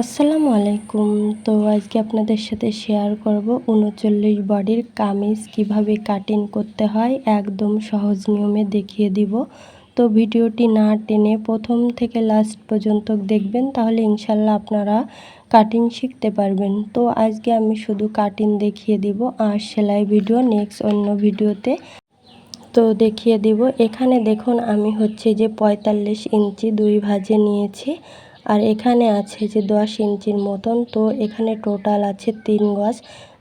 আসসালামু আলাইকুম। তো আজকে আপনাদের সাথে শেয়ার করব উনচল্লিশ বডির কামিজ কীভাবে কাটিং করতে হয়, একদম সহজ নিয়মে দেখিয়ে দিব। তো ভিডিওটি না টেনে প্রথম থেকে লাস্ট পর্যন্ত দেখবেন, তাহলে ইনশাল্লাহ আপনারা কাটিং শিখতে পারবেন। তো আজকে আমি শুধু কাটিং দেখিয়ে দিব, আর সেলাই ভিডিও নেক্সট অন্য ভিডিওতে তো দেখিয়ে দিব। এখানে দেখুন আমি হচ্ছে যে পঁয়তাল্লিশ ইঞ্চি দুই ভাজে নিয়েছি। আর এখানে আছে যে দশ ইঞ্চির মতন, তো এখানে টোটাল আছে তিন গজ।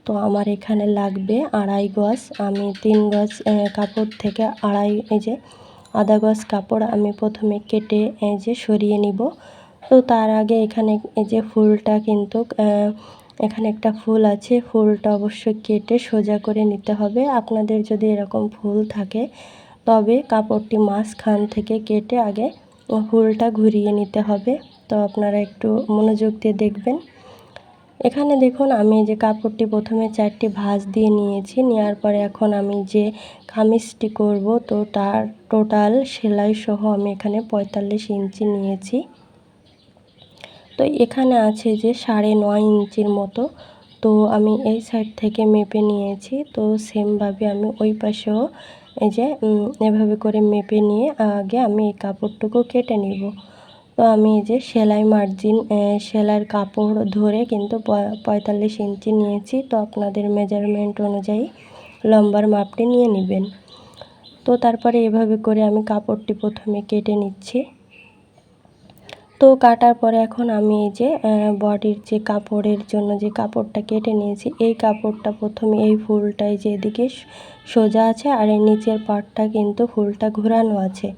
তো আমার এখানে লাগবে আড়াই গজ। আমি তিন গজ কাপড় থেকে আড়াই, এই যে আধা গজ কাপড় আমি প্রথমে কেটে এই যে সরিয়ে নিব। তো তার আগে এখানে এই যে ফুলটা কিন্তু এখানে একটা ফুল আছে। ফুলটা অবশ্যই কেটে সোজা করে নিতে হবে। আপনাদের যদি এরকম ফুল থাকে, তবে কাপড়টি মাঝখান থেকে কেটে আগে ফুলটা ঘুরিয়ে নিতে হবে। তো আপনারা একটু মনোযোগ দিয়ে দেখবেন। এখানে দেখুন, আমি যে কাপড়টি প্রথমে চারটি ভাঁজ দিয়ে নিয়েছি। নেওয়ার পরে এখন আমি যে কামিজটি করব, তো তার টোটাল সেলাই সহ আমি এখানে পঁয়তাল্লিশ ইঞ্চি নিয়েছি। তো এখানে আছে যে সাড়ে নয় ইঞ্চির মতো। তো আমি এই সাইড থেকে মেপে নিয়েছি। তো সেমভাবে আমি ওই পাশেও এই যে এভাবে করে মেপে নিয়ে আগে আমি এই কাপড়টুকু কেটে নিব। তো আমি এই যে সেলাই মার্জিন সেলাইয়ের কাপড় ধরে কিন্তু পঁয়তাল্লিশ ইঞ্চি নিয়েছি। তো আপনাদের মেজারমেন্ট অনুযায়ী লম্বার মাপটি নিয়ে নেবেন। তো তারপরে এভাবে করে আমি কাপড়টি প্রথমে কেটে নিচ্ছি। তো কাটার পরে এখন আমি এই যে বডির যে কাপড়ের জন্য যে কাপড়টা কেটে নিয়েছি, এই কাপড়টা প্রথমে এই ফুলটাই যে এদিকে সোজা আছে আর এই নিচের পাটটা কিন্তু ফুলটা ঘোরানো আছে।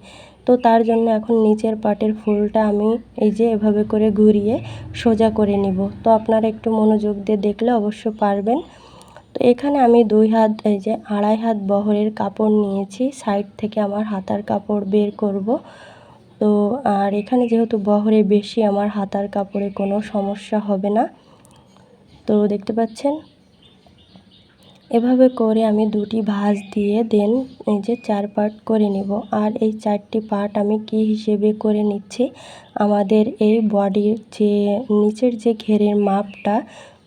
তো তার জন্য এখন নিচের পাটের ফুলটা আমি এই যে এভাবে করে ঘুরিয়ে সোজা করে নিব। তো আপনারা একটু মনোযোগ দিয়ে দেখলে অবশ্য পারবেন। তো এখানে আমি দুই হাত, এই যে আড়াই হাত বহরের কাপড় নিয়েছি। সাইড থেকে আমার হাতার কাপড় বের করব। তো আর এখানে যেহেতু বহরে বেশি, আমার হাতার কাপড়ে কোনো সমস্যা হবে না। তো দেখতে পাচ্ছেন? এভাবে করে আমি দুটি ভাঁজ দিয়ে দেন, এই যে চার পার্ট করে নেব। আর এই চারটি পার্ট আমি কি হিসেবে করে নিচ্ছি? আমাদের এই বডির যে নিচের যে ঘেরের মাপটা,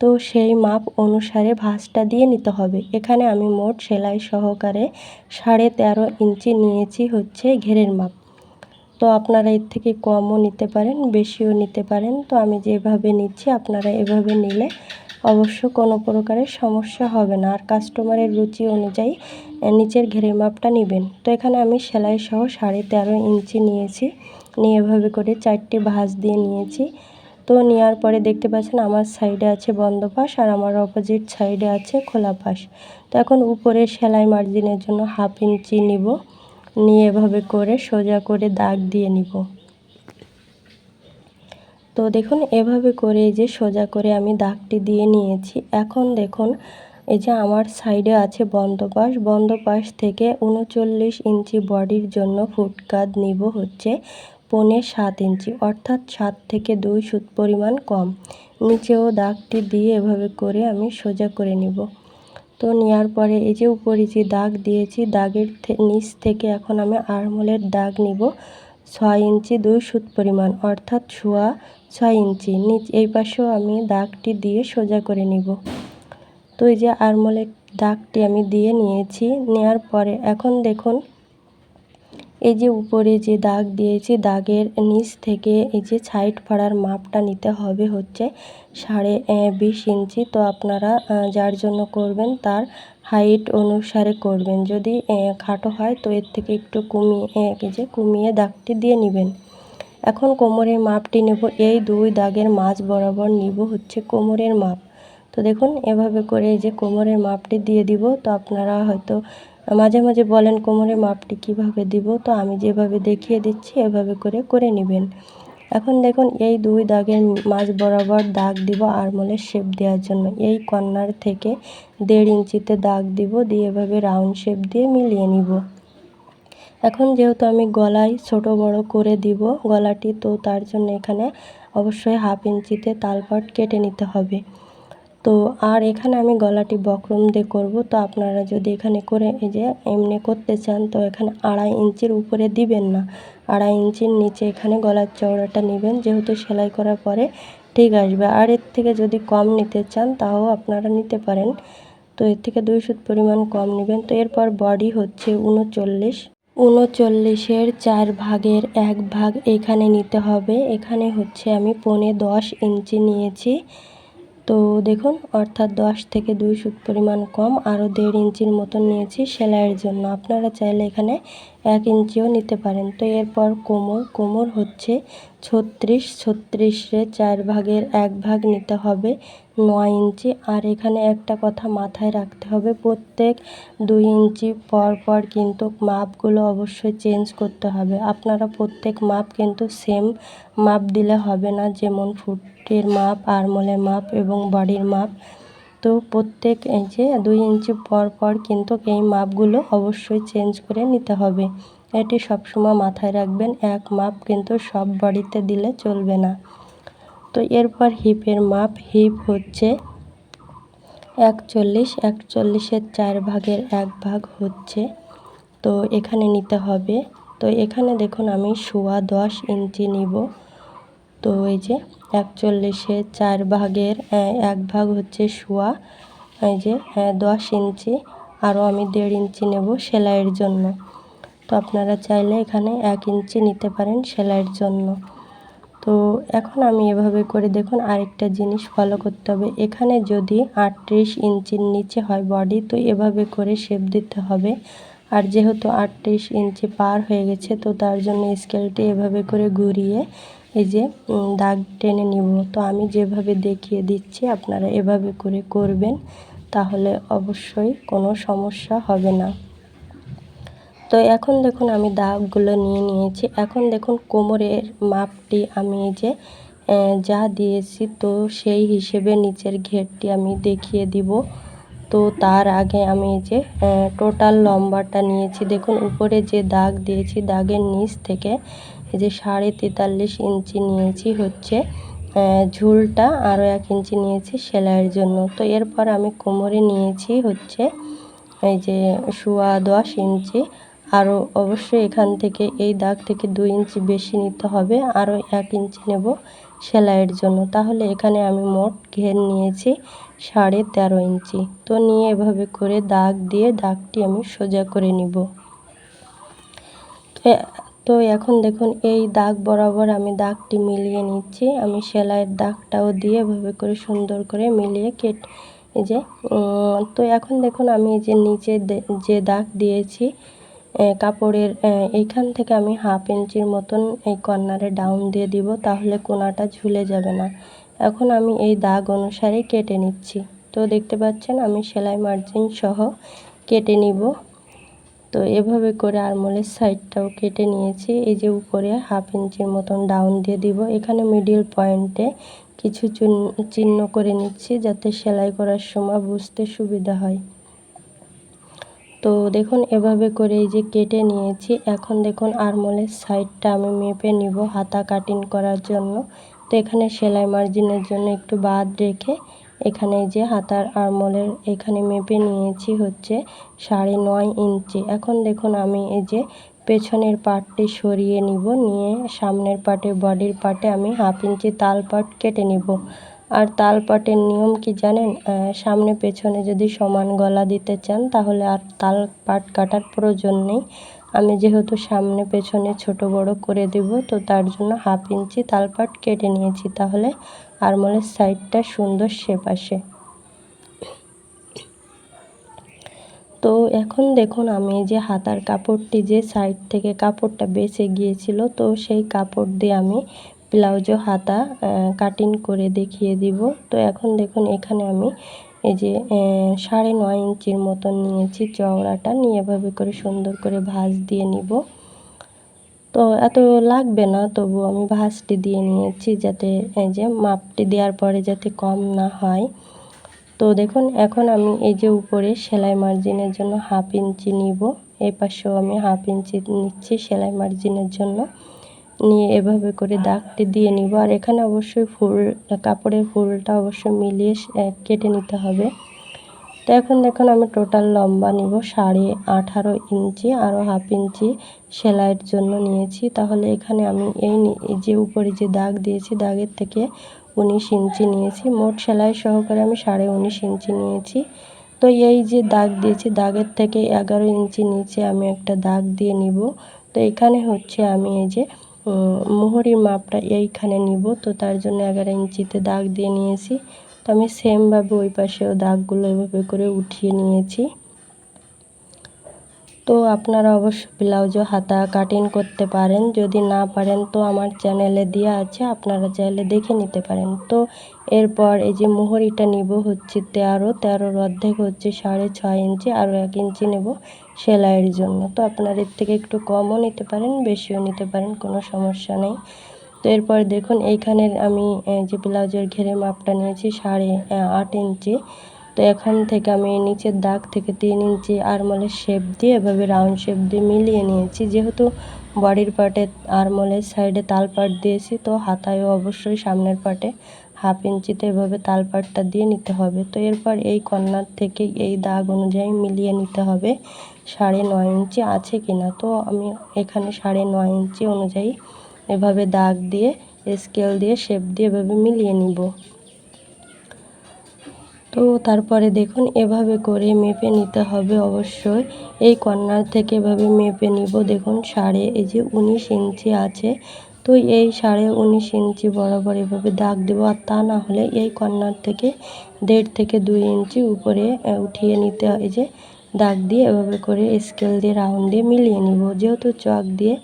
তো সেই মাপ অনুসারে ভাঁজটা দিয়ে নিতে হবে। এখানে আমি মোট সেলাই সহকারে সাড়ে তেরো ইঞ্চি নিয়েছি হচ্ছে ঘেরের মাপ। তো আপনারা এর থেকে কমও নিতে পারেন, বেশিও নিতে পারেন। তো আমি যেভাবে নিচ্ছি, আপনারা এভাবে নিলে অবশ্য কোনো প্রকারের সমস্যা হবে না। আর কাস্টমারের রুচি অনুযায়ী নিচের ঘেরের মাপটা নেবেন। তো এখানে আমি সেলাই সহ সাড়ে তেরো ইঞ্চি নিয়েছি। নিয়ে এভাবে করে চারটে ভাঁজ দিয়ে নিয়েছি। তো নেওয়ার পরে দেখতে পাচ্ছেন আমার সাইডে আছে বন্ধ পাশ আর আমার অপোজিট সাইডে আছে খোলা পাশ। তো এখন উপরে সেলাই মার্জিনের জন্য হাফ ইঞ্চি নিব। নিয়ে এভাবে করে সোজা করে দাগ দিয়ে নিব। তো দেখুন, এভাবে করে এই যে সোজা করে আমি দাগটি দিয়ে নিয়েছি। এখন দেখুন, এই যে আমার সাইডে আছে বন্ধ পাশ বন্ধ পাশ থেকে উনচল্লিশ ইঞ্চি বডির জন্য ফুটকাত নিব হচ্ছে পনে সাত ইঞ্চি, অর্থাৎ সাত থেকে দুই সুত পরিমাণ কম। নিচেও দাগটি দিয়ে এভাবে করে আমি সোজা করে নিব। তো নেওয়ার পরে এই যে উপরে যে দাগ দিয়েছি, দাগের নিচ থেকে এখন আমি আরমোলের দাগ নিব। ছয় ইঞ্চি দুই সুত পরিমাণ, অর্থাৎ ছোয়া ছয় ইঞ্চি। নিচ, এই পাশেও আমি দাগটি দিয়ে সোজা করে নিব। তো এই যে আরমোলের দাগটি আমি দিয়ে নিয়েছি নেওয়ার পরে এখন দেখুন, এই যে উপরে যে দাগ দিয়েছি, দাগের নিচ থেকে এই যে সাইড ফাড়ার মাপটা নিতে হবে হচ্ছে সাড়ে বিশ ইঞ্চি। তো আপনারা যার জন্য করবেন তার হাইট অনুসারে করবেন। যদি খাটো হয় তো এর থেকে একটু কমিয়ে যে কমিয়ে দাগটি দিয়ে নেবেন। এখন কোমরের মাপটি নেব। এই দুই দাগের মাঝ বরাবর নিব হচ্ছে কোমরের মাপ। তো দেখুন, এভাবে করে যে কোমরের মাপটি দিয়ে দিব। তো আপনারা হয়তো মাঝে মাঝে বলেন কোমরের মাপটি কীভাবে দিব। তো আমি যেভাবে দেখিয়ে দিচ্ছি, এভাবে করে করে নেবেন। এখন দেখুন, এই দুই দাগের মাঝ বরাবর দাগ দিব আরমোলের শেপ দেওয়ার জন্য। এই কর্নার থেকে দেড় ইঞ্চিতে দাগ দিব, দিয়ে এভাবে রাউন্ড শেপ দিয়ে মিলিয়ে নিব। এখন যেহেতু আমি গলায় ছোট বড় করে দিব, গলাটি তো তার জন্য এখানে অবশ্যই হাফ ইঞ্চিতে তালপাট কেটে নিতে হবে। তো আর এখানে আমি গলাটি বক্রম দিয়ে করব। তো আপনারা যদি এখানে করে এই যে এমনি করতে চান, তো এখানে আড়াই ইঞ্চির উপরে দিবেন না। আড়াই ইঞ্চির নিচে এখানে গলার চওড়াটা নেবেন, যেহেতু সেলাই করার পরে ঠিক আসবে। আর এর থেকে যদি কম নিতে চান, তাও আপনারা নিতে পারেন। তো এর থেকে দুই সুত পরিমাণ কম নেবেন। তো এরপর বডি হচ্ছে উনচল্লিশ। উনচল্লিশের চার ভাগের এক ভাগ এখানে নিতে হবে। এখানে হচ্ছে আমি পৌনে দশ ইঞ্চি নিয়েছি। তো দেখুন, অর্থাৎ দশ থেকে দুই সুত পরিমাণ কম আরও দেড় ইঞ্চির মতন নিয়েছি সেলাইয়ের জন্য। আপনারা চাইলে এখানে এক ইঞ্চিও নিতে পারেন। তো এরপর কোমর কোমর হচ্ছে ছত্রিশ, ছত্রিশে চার ভাগের এক ভাগ নিতে হবে নয় ইঞ্চি। আর এখানে একটা কথা মাথায় রাখতে হবে, প্রত্যেক দুই ইঞ্চি পর পর কিন্তু মাপগুলো অবশ্যই চেঞ্জ করতে হবে। আপনারা প্রত্যেক মাপ কিন্তু সেম মাপ দিলে হবে না, যেমন ফুটের মাপ, আরমোলের মাপ এবং বডির মাপ। তো প্রত্যেক যে দুই ইঞ্চি পর পর কিন্তু এই মাপগুলো অবশ্যই চেঞ্জ করে নিতে হবে। এটি সবসময় মাথায় রাখবেন, এক মাপ কিন্তু সব বডিতে দিলে চলবে না। তো এরপর হিপের মাপ, হিপ হচ্ছে একচল্লিশ, একচল্লিশের চার ভাগের এক ভাগ হচ্ছে। তো এখানে নিতে হবে। তো এখানে দেখুন আমি সোয়া দশ ইঞ্চি নিব। তো এই যে একচল্লিশের চার ভাগের এক ভাগ হচ্ছে সোয়া, এই যে দশ ইঞ্চি, আরও আমি দেড় ইঞ্চি নেব সেলাইয়ের জন্য। তো আপনারা চাইলে এখানে এক ইঞ্চি নিতে পারেন সেলাইয়ের জন্য। তো এখন আমি এভাবে করে দেখুন আরেকটা জিনিস ফলো করতে হবে। এখানে যদি আটত্রিশ ইঞ্চির নিচে হয় বডি তো এভাবে করে শেপ দিতে হবে। আর যেহেতু আটত্রিশ ইঞ্চি পার হয়ে গেছে, তো তার জন্য স্কেলটি এভাবে করে ঘুরিয়ে এই যে দাগ টেনে নিব। তো আমি যেভাবে দেখিয়ে দিচ্ছি, আপনারা এভাবে করে করবেন, তাহলে অবশ্যই কোনো সমস্যা হবে না। তো এখন দেখুন, আমি দাগগুলো নিয়ে নিয়েছি। এখন দেখুন, কোমরের মাপটি আমি এই যে যা দিয়েছি, তো সেই হিসেবে নিচের ঘেরটি আমি দেখিয়ে দিব। তো তার আগে আমি এই যে টোটাল লম্বাটা নিয়েছি। দেখুন, উপরে যে দাগ দিয়েছি, দাগের নিচ থেকে এই যে সাড়ে তেতাল্লিশ ইঞ্চি নিয়েছি হচ্ছে ঝুলটা আরও এক ইঞ্চি নিয়েছি সেলাইয়ের জন্য। তো এরপর আমি কোমরে নিয়েছি হচ্ছে, এই যে সোয়া দশ ইঞ্চি। আরও অবশ্যই এখান থেকে এই দাগ থেকে দুই ইঞ্চি বেশি নিতে হবে আরও এক ইঞ্চি নেব সেলাইয়ের জন্য। তাহলে এখানে আমি মোট ঘের নিয়েছি সাড়ে তেরো ইঞ্চি। তো নিয়ে এভাবে করে দাগ দিয়ে দাগটি আমি সোজা করে নিব। তো এখন দেখুন, এই দাগ বরাবর আমি দাগটি মিলিয়ে নিচ্ছি। আমি সেলাইয়ের দাগটাও দিয়ে এভাবে করে সুন্দর করে মিলিয়ে কেট, এই যে তো এখন দেখুন, আমি যে নিচে যে দাগ দিয়েছি কাপড়ের এইখান থেকে আমি হাফ ইঞ্চির মতন এই কর্নারে ডাউন দিয়ে দিব, তাহলে কোনাটা ঝুলে যাবে না। এখন আমি এই দাগ অনুসারে কেটে নিচ্ছি। তো দেখতে পাচ্ছেন, আমি সেলাই মার্জিন সহ কেটে নিব। তো এভাবে করে আরমোলের সাইডটাও কেটে নিয়েছি। এই যে উপরে হাফ ইঞ্চির মতন ডাউন দিয়ে দিব। এখানে মিডিল পয়েন্টে কিছু চিহ্ন করে নিচ্ছি যাতে সেলাই করার সময় বুঝতে সুবিধা হয়। তো দেখুন, এভাবে করে এই যে কেটে নিয়েছি। এখন দেখুন, আরমোলের সাইডটা আমি মেপে নিব হাতা কাটিং করার জন্য। তো এখানে সেলাই মার্জিনের জন্য একটু বাদ রেখে এখানে যে হাতার আরমোলের এখানে মেপে নিয়েছি হচ্ছে সাড়ে নয় ইঞ্চি। এখন দেখুন আমি এই যে পেছনের পার্টটি সরিয়ে নিব, নিয়ে সামনের পার্টে বডির পার্টে আমি হাফ ইঞ্চি তাল পাট কেটে নিব। আর তাল পাটের নিয়ম কি জানেন? সামনে পেছনে যদি সমান গলা দিতে চান তাহলে আর তাল পাট কাটার প্রয়োজন নেই। আমি যেহেতু সামনে পেছনে ছোট বড় করে দেব, তো তার জন্য হাফ ইঞ্চি তাল পাট কেটে নিয়েছি। তাহলে আরমোলের সাইডটা সুন্দর শেপ আসে। তো এখন দেখুন, আমি যে হাতার কাপড়টি যে সাইড থেকে কাপড়টা বেঁচে গিয়েছিল, তো সেই কাপড় দিয়ে আমি ব্লাউজও হাতা কাটিং করে দেখিয়ে দিব। তো এখন দেখুন, এখানে আমি এই যে সাড়ে নয় ইঞ্চির মতন নিয়েছি চওড়াটা, নিয়ে এভাবে করে সুন্দর করে ভাঁজ দিয়ে নিব। তো এত লাগবে না, তবু আমি ভাঁজটি দিয়ে নিয়েছি যাতে এই যে মাপটি দেওয়ার পরে যাতে কম না হয়। তো দেখুন, এখন আমি এই যে উপরে সেলাই মার্জিনের জন্য হাফ ইঞ্চি নিব, এই পাশেও আমি হাফ ইঞ্চি নিচ্ছি সেলাই মার্জিনের জন্য। নিয়ে এভাবে করে দাগটি দিয়ে নিব, আর এখানে অবশ্যই ফুল, কাপড়ের ফুলটা অবশ্যই মিলিয়ে কেটে নিতে হবে। তো এখন দেখুন আমি টোটাল লম্বা নিব, সাড়ে আঠারো ইঞ্চি আরও হাফ ইঞ্চি সেলাইয়ের জন্য নিয়েছি। তাহলে এখানে আমি এই যে উপরে যে দাগ দিয়েছি, দাগের থেকে উনিশ ইঞ্চি নিয়েছি। মোট সেলাই সহকারে আমি সাড়ে উনিশ ইঞ্চি নিয়েছি। তো এই যে দাগ দিয়েছি, দাগের থেকে এগারো ইঞ্চি নিচে আমি একটা দাগ দিয়ে নিব। তো এখানে হচ্ছে আমি এই যে মোহরির মাপটা এইখানে নিব। তো তার জন্য এগারো ইঞ্চিতে দাগ দিয়ে নিয়েছি। তো আমি সেমভাবে ওই পাশেও দাগগুলো এভাবে করে উঠিয়ে নিয়েছি। তো আপনারা অবশ্য ব্লাউজও হাতা কাটিং করতে পারেন, যদি না পারেন তো আমার চ্যানেলে দেওয়া আছে, আপনারা চাইলে দেখে নিতে পারেন। তো এরপর এই যে মোহরিটা নিব হচ্ছে তেরো, তেরোর অর্ধেক হচ্ছে সাড়ে ছয় ইঞ্চি আরও এক ইঞ্চি নেব সেলাইয়ের জন্য। তো আপনার এর থেকে একটু কমও নিতে পারেন, বেশিও নিতে পারেন, কোনো সমস্যা নেই। তো এরপর দেখুন এইখানের আমি যে ব্লাউজের ঘেরে মাপটা নিয়েছি সাড়ে আট ইঞ্চি। তো এখান থেকে আমি নিচের দাগ থেকে তিন ইঞ্চি আরমলের শেপ দিয়ে এভাবে রাউন্ড শেপ দিয়ে মিলিয়ে নিয়েছি। যেহেতু বডির পার্টে আরমলের সাইডে তাল পাট দিয়েছি, তো হাতায়ও অবশ্যই সামনের পার্টে হাফ ইঞ্চিতে এভাবে তাল পাটটা দিয়ে নিতে হবে। তো এরপর এই কর্নার থেকে এই দাগ অনুযায়ী মিলিয়ে নিতে হবে সাড়ে নয় ইঞ্চি আছে কি না তো আমি এখানে সাড়ে নয় ইঞ্চি অনুযায়ী এভাবে দাগ দিয়ে স্কেল দিয়ে শেপ দিয়ে এভাবে মিলিয়ে নিব। তো তারপরে দেখুন, এভাবে করে মেপে নিতে হবে অবশ্যই। এই কর্নার থেকে এভাবে মেপে নিব। দেখুন, সাড়ে এই যে উনিশ ইঞ্চি আছে। তো এই সাড়ে উনিশ ইঞ্চি বরাবর এভাবে দাগ দেবো। আর তা না হলে এই কর্নার থেকে দেড় থেকে দুই ইঞ্চি উপরে উঠিয়ে নিতে হয়। যে দাগ দিয়ে এভাবে করে স্কেল দিয়ে রাউন্ড দিয়ে মিলিয়ে নিব। যেহেতু চক দিয়ে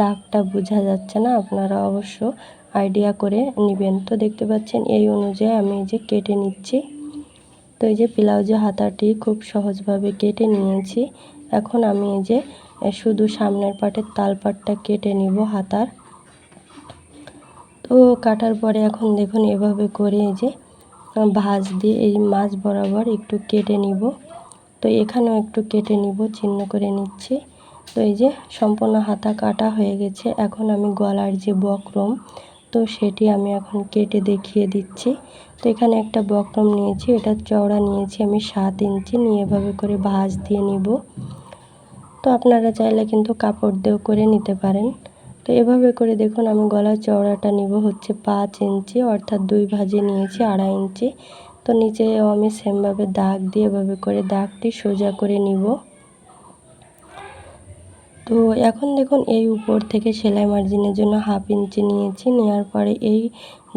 দাগটা বোঝা যাচ্ছে না, আপনারা অবশ্য আইডিয়া করে নেবেন। তো দেখতে পাচ্ছেন, এই অনুযায়ী আমি যে কেটে নিচ্ছি। তো এই যে ব্লাউজের হাতাটি খুব সহজভাবে কেটে নিয়েছি। এখন আমি এই যে শুধু সামনের পাটের তাল পাটটা কেটে নিব হাতার। তো কাটার পরে এখন দেখুন, এভাবে করে এই যে, ভাঁজ দিয়ে এই মাছ বরাবর একটু কেটে নিব। তো এখানেও একটু কেটে নিব চিহ্ন করে নিচ্ছি। তো এই যে সম্পূর্ণ হাতা কাটা হয়ে গেছে। এখন আমি গলার যে বক্রম, তো সেটি আমি এখন কেটে দেখিয়ে দিচ্ছি। তো এখানে একটা বক্রম নিয়েছি, এটা চওড়া নিয়েছি আমি সাত ইঞ্চি। নিয়ে এভাবে করে ভাঁজ দিয়ে নিব। তো আপনারা চাইলে কিন্তু কাপড় দিয়েও করে নিতে পারেন। তো এভাবে করে দেখুন আমি গলার চওড়াটা নিব হচ্ছে পাঁচ ইঞ্চি, অর্থাৎ দুই ভাজে নিয়েছি আড়াই ইঞ্চি। তো নিচেও আমি সেমভাবে দাগ দিয়ে এভাবে করে দাগটি সোজা করে নিব। তো এখন দেখুন, এই উপর থেকে সেলাই মার্জিনের জন্য হাফ ইঞ্চি নিয়েছি। নেওয়ার পরে এই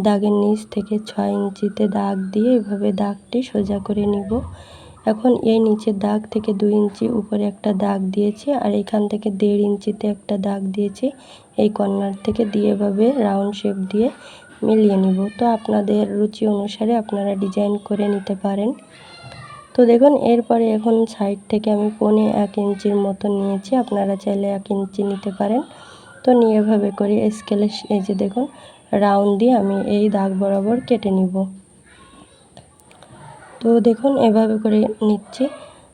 দাগের নিচ থেকে ছয় ইঞ্চিতে দাগ দিয়ে এভাবে দাগটি সোজা করে নিব। এখন এই নিচের দাগ থেকে দুই ইঞ্চি উপরে একটা দাগ দিয়েছি আর এখান থেকে দেড় ইঞ্চিতে একটা দাগ দিয়েছি। এই কর্নার থেকে দিয়ে এভাবে রাউন্ড শেপ দিয়ে মিলিয়ে নিব। তো আপনাদের রুচি অনুসারে আপনারা ডিজাইন করে নিতে পারেন। তো দেখুন, এরপরে এখন সাইড থেকে আমি পনে এক ইঞ্চির মতো নিয়েছি। আপনারা চাইলে এক ইঞ্চি নিতে পারেন। তো নিয়ে এভাবে করে স্কেলে এই যে দেখুন রাউন্ড দিয়ে আমি এই দাগ বরাবর কেটে নিব। তো দেখুন, এভাবে করে নিচ্ছি।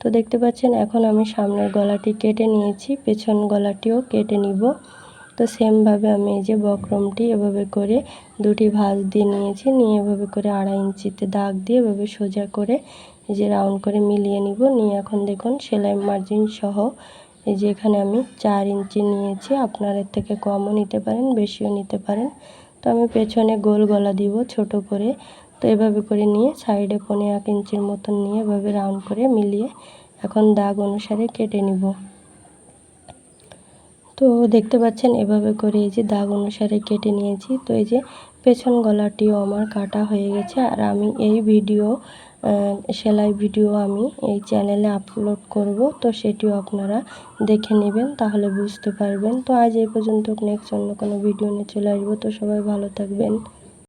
তো দেখতে পাচ্ছেন, এখন আমি সামনের গলাটি কেটে নিয়েছি, পেছন গলাটিও কেটে নিব। তো সেমভাবে আমি এই যে বক্রমটি এভাবে করে দুটি ভাঁজ দিয়ে নিয়েছি, নিয়ে এভাবে করে আড়াই ইঞ্চিতে দাগ দিয়ে এভাবে সোজা করে এই যে রাউন্ড করে মিলিয়ে নিব। নিয়ে এখন দেখুন, সেলাই মার্জিন সহ এই যে এখানে আমি চার ইঞ্চি নিয়েছি। আপনার এর থেকে কমও নিতে পারেন, বেশিও নিতে পারেন। তো আমি পেছনে গোল গলা দিব ছোট করে। তো এভাবে করে নিয়ে সাইডে পনে এক ইঞ্চির মতন নিয়ে এভাবে রাউন্ড করে মিলিয়ে এখন দাগ অনুসারে কেটে নিব। তো দেখতে পাচ্ছেন এভাবে করে এই যে দাগ অনুসারে কেটে নিয়েছি। তো এই যে পেছন গলাটিও আমার কাটা হয়ে গেছে। আর আমি এই ভিডিও সেলাই ভিডিও আমি এই চ্যানেলে আপলোড করব। তো সেটিও আপনারা দেখে নেবেন, তাহলে বুঝতে পারবেন। তো আজ এই পর্যন্ত, নেক্সট অন্য কোনো ভিডিও নিয়ে চলে আসব। তো সবাই ভালো থাকবেন।